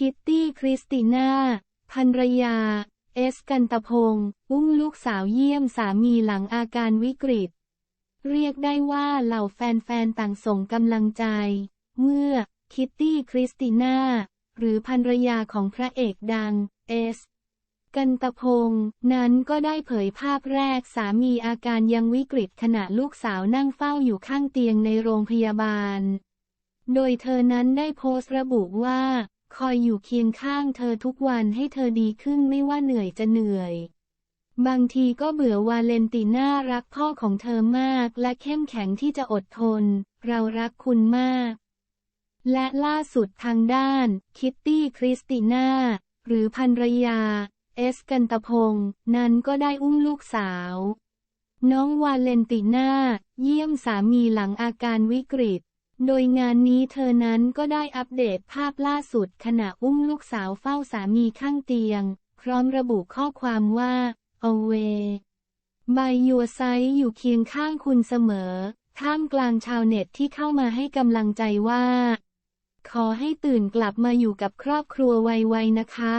คิตตี้คริสติน่าภรรยา เอสกันตพงศ์อุ้มลูกสาวเยี่ยมสามีหลังอาการวิกฤต เรียกได้ว่าเหล่าแฟนๆต่างส่งกำลังใจ เมื่อคิตตี้คริสติน่าหรือภรรยาของพระเอกดัง เอส กันตพงศ์นั้นก็ได้เผยภาพแรกสามีอาการยังวิกฤตขณะลูกสาวนั่งเฝ้าอยู่ข้างเตียงในโรงพยาบาล โดยเธอนั้นได้โพสต์ระบุว่า คอยอยู่เคียงข้างเธอทุกวันให้เธอดีขึ้นไม่ว่าเหนื่อยจะเหนื่อย บางทีก็เบื่อวาเลนติน่ารักพ่อของเธอมากและเข้มแข็งที่จะอดทน เรารักคุณมาก และล่าสุดทางด้าน คิตตี้คริสติน่า หรือภรรยา เอสกันตพงศ์นั้นก็ได้อุ้มลูกสาว น้องวาเลนติน่า เยี่ยมสามีหลังอาการวิกฤต โดยงานนี้เธอนั้นก็ได้อัปเดตภาพล่าสุดขณะอุ้มลูกสาวเฝ้าสามีข้างเตียง พร้อมระบุข้อความว่า away by your side อยู่เคียงข้างคุณเสมอ ท่ามกลางชาวเน็ตที่เข้ามาให้กำลังใจว่า ขอให้ตื่นกลับมาอยู่กับครอบครัวไวๆนะคะ